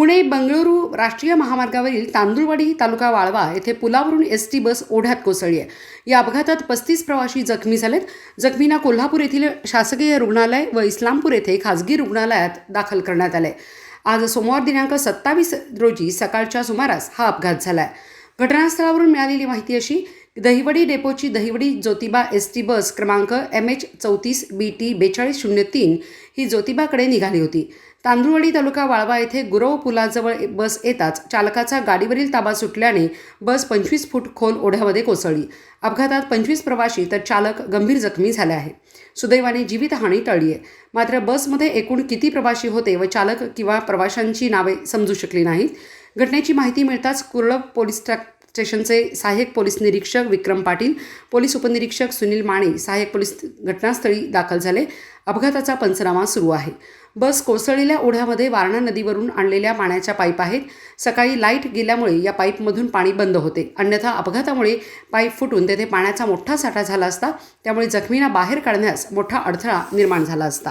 पुणे बंगळुरू राष्ट्रीय महामार्गावरील तांदुळवाडी तालुका वाळवा येथे पुलावरून एस टी बस ओढ्यात कोसळली आहे. या अपघातात पस्तीस प्रवासी जखमी झालेत. जखमींना कोल्हापूर येथील शासकीय रुग्णालय व इस्लामपूर येथे खाजगी रुग्णालयात दाखल करण्यात आले. आज सोमवार दिनांक सत्तावीस रोजी सकाळच्या सुमारास हा अपघात झाला आहे घटनास्थळावरून मिळालेली माहिती अशी Dahiwadi डेपोची Dahivadi Jyotiba S T bus क्रमांक एम एच चौतीस बी टी बेचाळीस शून्य तीन ही ज्योतिबाकडे निघाली होती. तांदुळवाडी तालुका वाळवा येथे गुरव पुलाजवळ बस येताच चालकाचा गाडीवरील ताबा सुटल्याने बस पंचवीस फूट खोल ओढ्यामध्ये कोसळली. अपघातात पंचवीस प्रवाशी तर चालक गंभीर जखमी झाले आहे सुदैवाने जीवितहानी टळली आहे. मात्र बसमध्ये एकूण किती प्रवासी होते व चालक किंवा प्रवाशांची नावे समजू शकली नाहीत. घटनेची माहिती मिळताच कुर्लप पोलीस ट्रॅक स्टेशनचे सहाय्यक पोलीस निरीक्षक विक्रम पाटील पोलीस उपनिरीक्षक सुनील माने सहाय्यक पोलीस घटनास्थळी दाखल झाले. अपघाताचा पंचनामा सुरू आहे. बस कोसळलेल्या ओढ्यामध्ये वारणा नदीवरून आणलेल्या पाण्याच्या पाईप आहेत. सकाळी लाइट गेल्यामुळे या पाईपमधून पाणी बंद होते. अन्यथा अपघातामुळे पाईप फुटून तेथे पाण्याचा मोठा साठा झाला असता त्यामुळे जखमींना बाहेर काढण्यास मोठा अडथळा निर्माण झाला असता.